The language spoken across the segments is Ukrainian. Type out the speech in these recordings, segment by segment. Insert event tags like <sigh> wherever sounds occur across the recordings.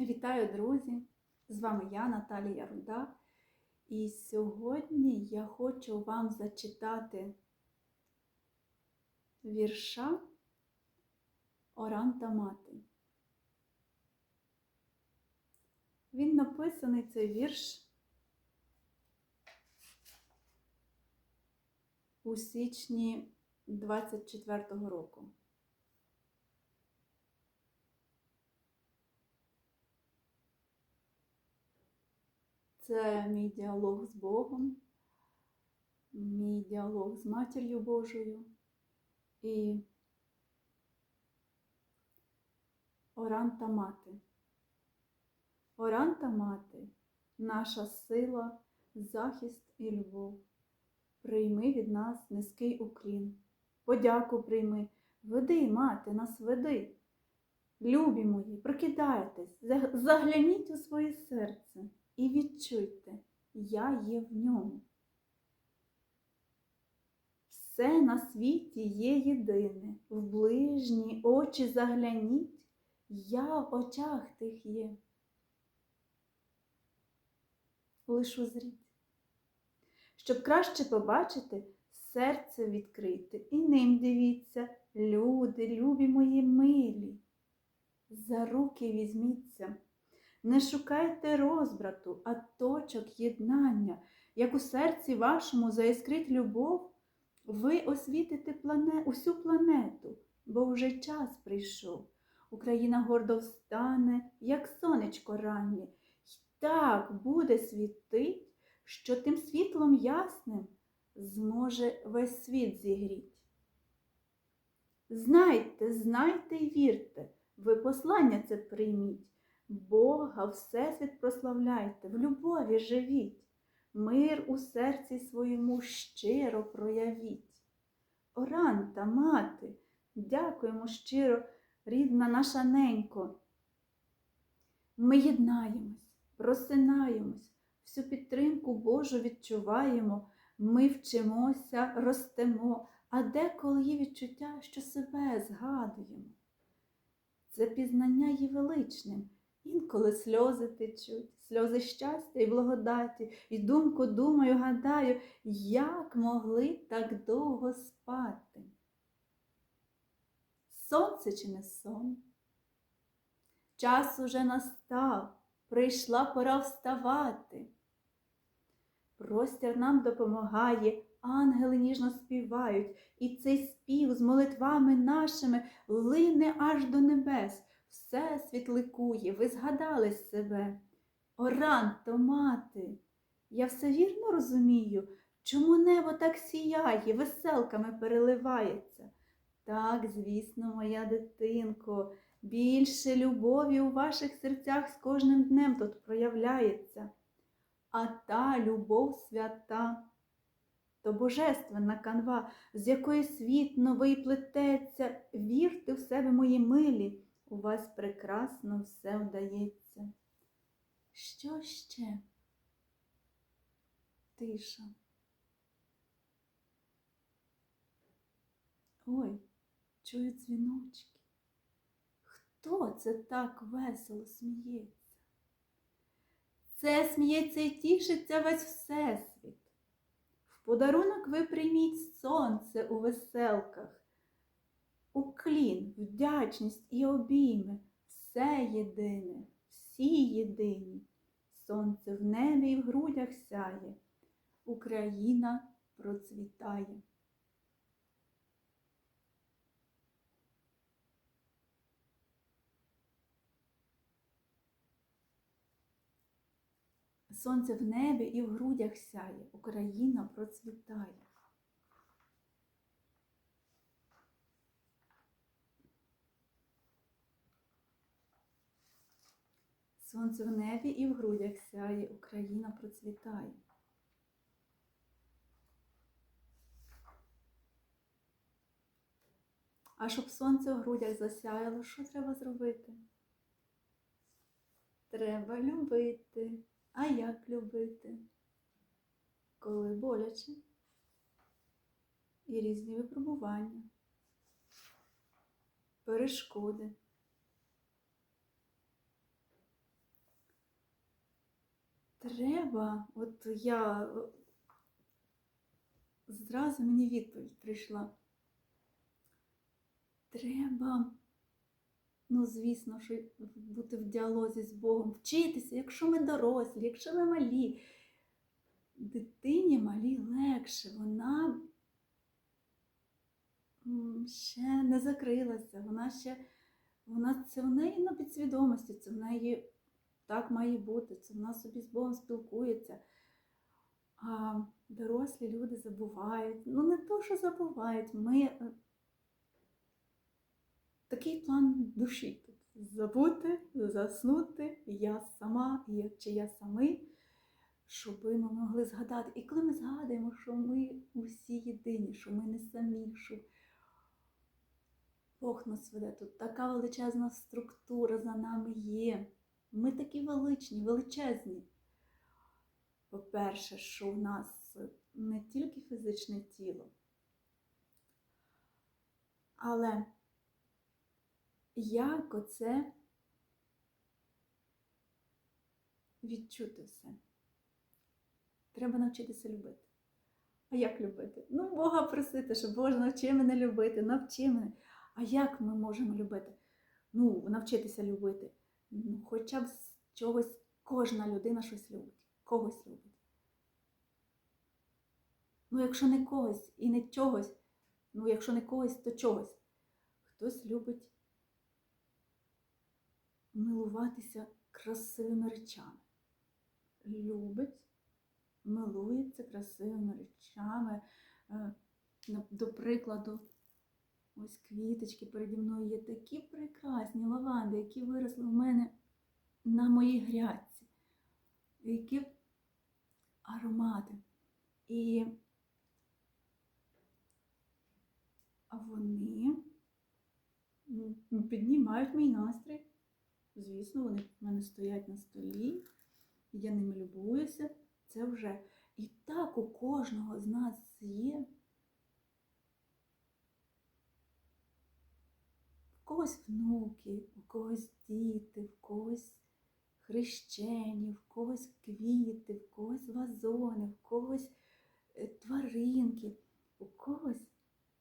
Вітаю, друзі! З вами я, Наталія Руда. І сьогодні я хочу вам зачитати вірша Оранта Мати. Він написаний цей вірш у січні 24-го року. Це мій діалог з Богом, мій діалог з Матір'ю Божою і Оранта Мати. Оранта Мати, наша сила, захист і любов. Прийми від нас низький уклін. Подяку прийми, веди, мати, нас веди. Любі мої, прокидайтесь, загляніть у своє серце і відчуйте, я є в ньому. Все на світі є єдине, в ближні очі загляніть, я в очах тих є. Лиш узріть. Щоб краще побачити, серце відкрите і ним дивіться, люди, любі мої милі. За руки візьміться. Не шукайте розбрату, а точок єднання, як у серці вашому заіскрить любов, ви освітите плане... усю планету, бо вже час прийшов. Україна гордо встане, як сонечко раннє, й так буде світить, що тим світлом ясним зможе весь світ зігріть. Знайте, знайте й вірте, ви послання це прийміть. Бога Всесвіт прославляйте, в любові живіть, мир у серці своєму щиро проявіть. Оранта, мати, дякуємо щиро, рідна наша ненько. Ми єднаємось, просинаємось, всю підтримку Божу відчуваємо, ми вчимося, ростемо, а деколи є відчуття, що себе згадуємо. Це пізнання є величним. Інколи сльози течуть, сльози щастя і благодаті, і думку думаю, гадаю, як могли так довго спати. Сонце чи не сон? Час уже настав, прийшла пора вставати. Простір нам допомагає, ангели ніжно співають, і цей спів з молитвами нашими лине аж до небес. Все світликує, ви згадали себе. Оранто, мати, я все вірно розумію, чому небо так сіяє, веселками переливається. Так, звісно, моя дитинко, більше любові у ваших серцях з кожним днем тут проявляється. А та любов свята, то божественна канва, з якої світ новий плететься, вірте в себе, мої милі у вас прекрасно все вдається. Що ще? Тиша. Ой, чую дзвіночки. Хто це так весело сміється? Це сміється і тішиться весь всесвіт. В подарунок ви прийміть сонце у веселках уклін, вдячність і обійми, все єдине, всі єдині. Сонце в небі і в грудях сяє, Україна процвітає. Сонце в небі і в грудях сяє, Україна процвітає. Сонце в небі і в грудях сяє, Україна процвітає. А щоб сонце в грудях засяяло, що треба зробити? Треба любити. А як любити? Коли боляче і різні випробування, перешкоди. Треба, от я е, зразу мені відповідь прийшла. Треба, ну, звісно, що бути в діалозі з Богом, вчитися, якщо ми дорослі, якщо ми малі. Дитині малій легше, вона ще не закрилася, вона ще, вона, це в неї на підсвідомості, це в неї так має бути, це вона собі з Богом спілкується. А дорослі люди забувають. Ну, не то, що забувають, ми е, такий план душі тут. Забути, заснути, я сама, я, чи я самий, щоб ми могли згадати. І коли ми згадуємо, що ми усі єдині, що ми не самі, що Бог нас веде тут, така величезна структура за нами є. Ми такі величні, величезні. По-перше, що в нас не тільки фізичне тіло, але як оце відчути все? Треба навчитися любити. А як любити? Ну, Бога просити, що Боже, навчи мене любити, навчи мене. А як ми можемо любити? Ну, навчитися любити. Ну, хоча б з чогось кожна людина щось любить, когось любить. Ну, якщо не когось і не чогось, ну, якщо не когось, то чогось. Хтось любить милуватися красивими речами. Любить, милується красивими речами. Е, До прикладу, ось квіточки переді мною є такі прекрасні лаванди, які виросли в мене на моїй грядці. Які аромати. І вони піднімають мій настрій. Звісно, вони в мене стоять на столі, я ними любуюся. Це вже і так у кожного з нас є. Когось внуки, у когось діти, в когось хрещені, в когось квіти, в когось вазони, в когось е, тваринки, у когось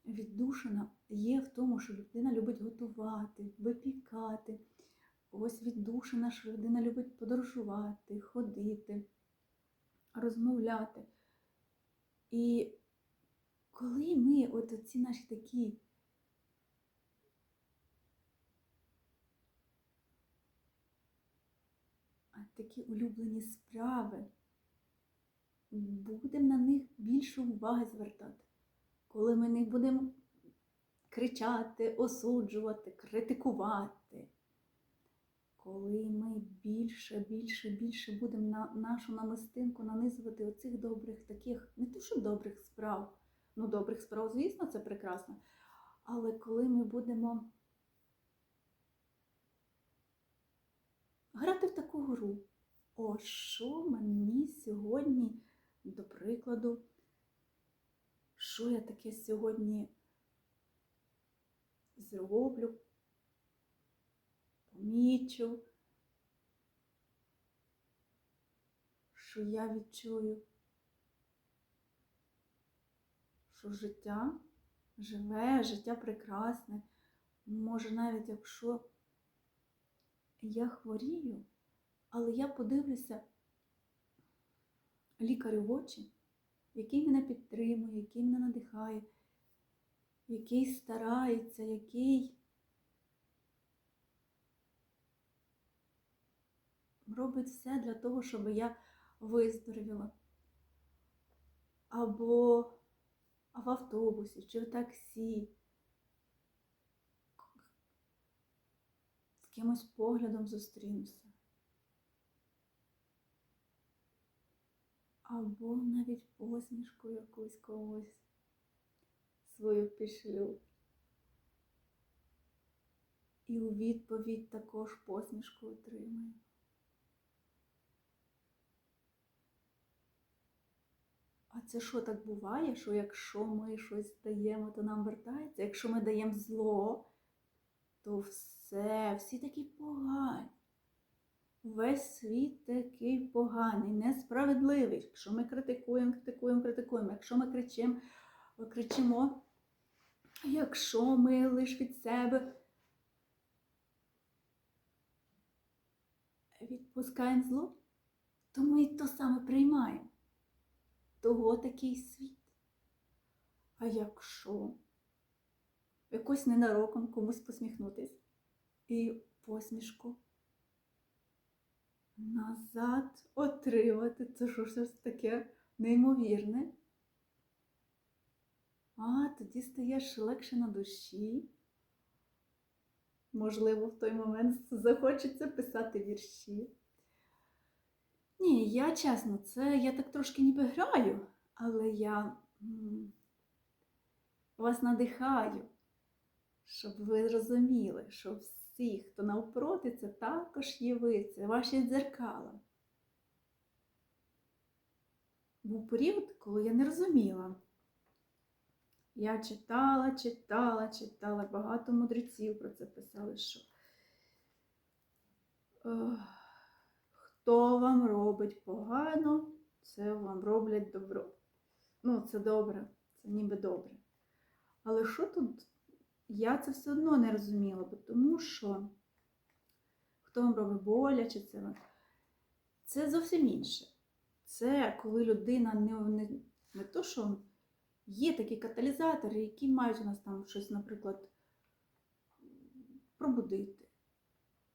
віддушина є в тому, що людина любить готувати, випікати. У когось віддушина, що людина любить подорожувати, ходити, розмовляти. І коли ми от ці наші такі такі улюблені справи, будемо на них більше уваги звертати. Коли ми не будемо кричати, осуджувати, критикувати, коли ми більше, більше, більше будемо на нашу намистинку нанизувати оцих добрих таких, не то що добрих справ, ну добрих справ, звісно, це прекрасно. Але коли ми будемо грати в таку гру, о, що мені сьогодні, до прикладу, що я таке сьогодні зроблю, помічу, що я відчую, що життя живе, життя прекрасне. Може, навіть якщо я хворію, але я подивлюся лікарю в очі, який мене підтримує, який мене надихає, який старається, який робить все для того, щоб я виздоровіла. Або в автобусі чи в таксі. З кимось поглядом зустрінуся. Або навіть посмішку якусь когось свою пішлю. І у відповідь також посмішку отримаю. А це що так буває, що якщо ми щось даємо, то нам вертається? Якщо ми даємо зло, то все, всі такі погані. Весь світ такий поганий, несправедливий. Якщо ми критикуємо, критикуємо, критикуємо, якщо ми кричимо, кричимо, якщо ми лише від себе відпускаємо зло, то ми то саме приймаємо. Того такий світ. А якщо якось ненароком комусь посміхнутись і посмішку назад отримати, це що щось таке неймовірне. А тоді стаєш легше на душі. Можливо, в той момент захочеться писати вірші. Ні, я чесно, це я так трошки ніби граю, але я вас надихаю, щоб ви розуміли, що всі, хто навпроти, це також є ви, це ваші дзеркала. Був період, коли я не розуміла. Я читала, читала, читала, багато мудреців про це писали, що хто вам робить погано, це вам роблять добро. Ну, це добре, це ніби добре. Але що тут? Я це все одно не розуміла, бо тому що хто вам робить боляче, це, це зовсім інше. Це коли людина не, не, не то, що є такі каталізатори, які мають у нас там щось, наприклад, пробудити.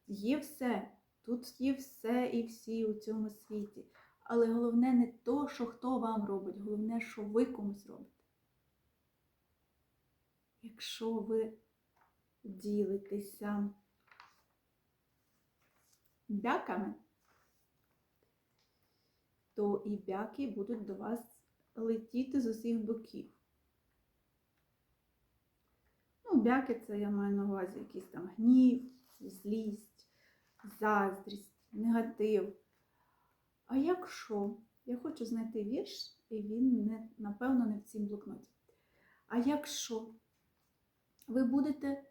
Є все. Тут є все і всі у цьому світі. Але головне не то, що хто вам робить, головне, що ви комусь робите. Якщо ви ділитеся бяками, то і бяки будуть до вас летіти з усіх боків. Ну, бяки це я маю на увазі якийсь там гнів, злість, заздрість, негатив. А якщо я хочу знайти вірш, і він не, напевно не в цім блокноті. А якщо ви будете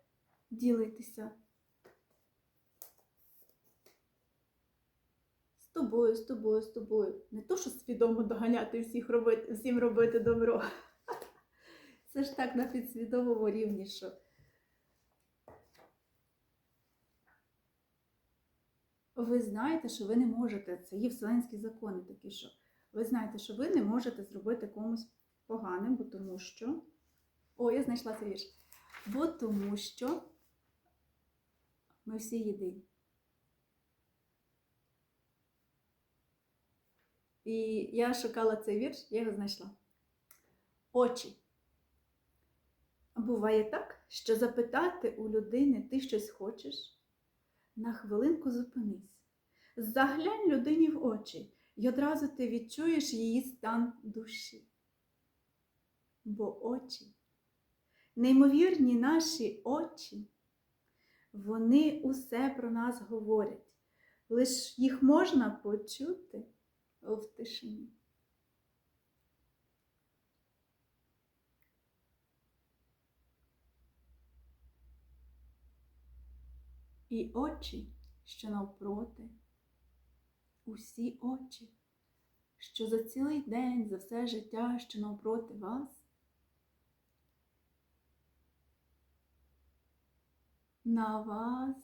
ділитися з тобою, з тобою, з тобою. Не то, що свідомо доганяти всіх робити, всім робити добро. <laughs> Це ж так на підсвідомому рівні, що ви знаєте, що ви не можете. Це є вселенські закони такі, що ви знаєте, що ви не можете зробити комусь поганим, бо тому що. О, я знайшла цей вірш. Бо тому що ми всі єдині. І я шукала цей вірш, я його знайшла. Очі. Буває так, що запитати у людини ти щось хочеш, на хвилинку зупинись. Заглянь людині в очі, і одразу ти відчуєш її стан душі. Бо очі, неймовірні наші очі, вони усе про нас говорять, лиш їх можна почути в тишині. І очі, що навпроти, усі очі, що за цілий день, за все життя, що навпроти вас, на вас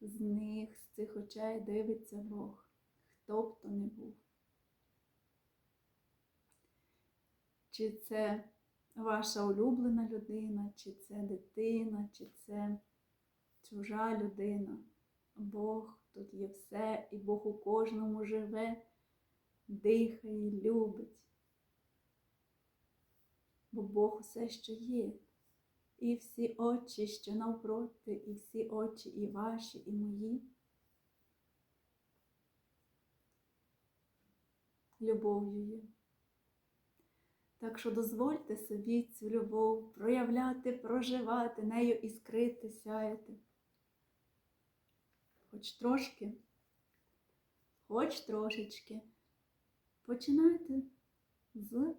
з них, з цих очей дивиться Бог, хто б то не був. Чи це ваша улюблена людина, чи це дитина, чи це чужа людина. Бог тут є все, і Бог у кожному живе, дихає, любить. Бо Бог усе, що є. І всі очі, що навпроти, і всі очі, і ваші, і мої. Любов'ю є. Так що дозвольте собі цю любов проявляти, проживати, нею іскрити, сяяти. Хоч трошки, хоч трошечки. Починайте з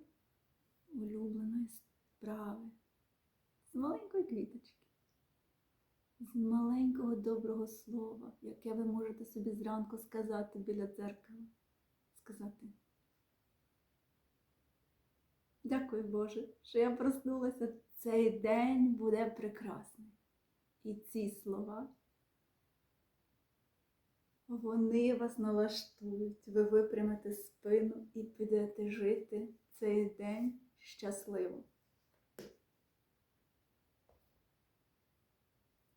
улюбленої справи, з маленької квіточки. з маленького доброго слова, яке ви можете собі зранку сказати біля дзеркала. Сказати. Дякую, Боже, що я проснулася. Цей день буде прекрасний. І ці слова, вони вас налаштують, ви випрямите спину і підете жити цей день щасливо.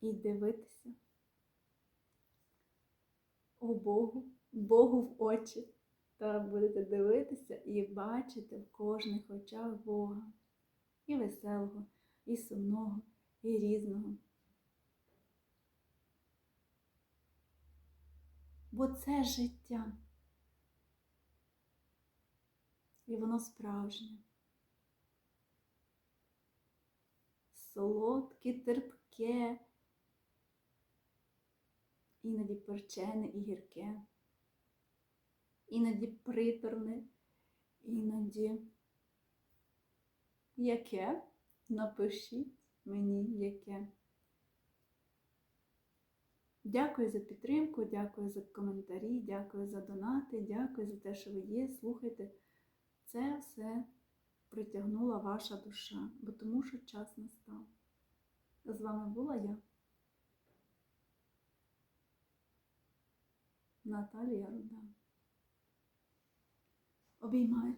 І дивитися у Богу, Богу в очі. Та будете дивитися і бачити в кожних очах Бога. І веселого, і сумного, і різного. Бо це життя. І воно справжнє. Солодке, терпке, іноді перчене і гірке іноді приторне, іноді яке? Напишіть мені яке. Дякую за підтримку, дякую за коментарі, дякую за донати, дякую за те, що ви є. Слухайте, це все притягнула ваша душа, бо тому що час настав. З вами була я, Наталія Руда. Обіймаю.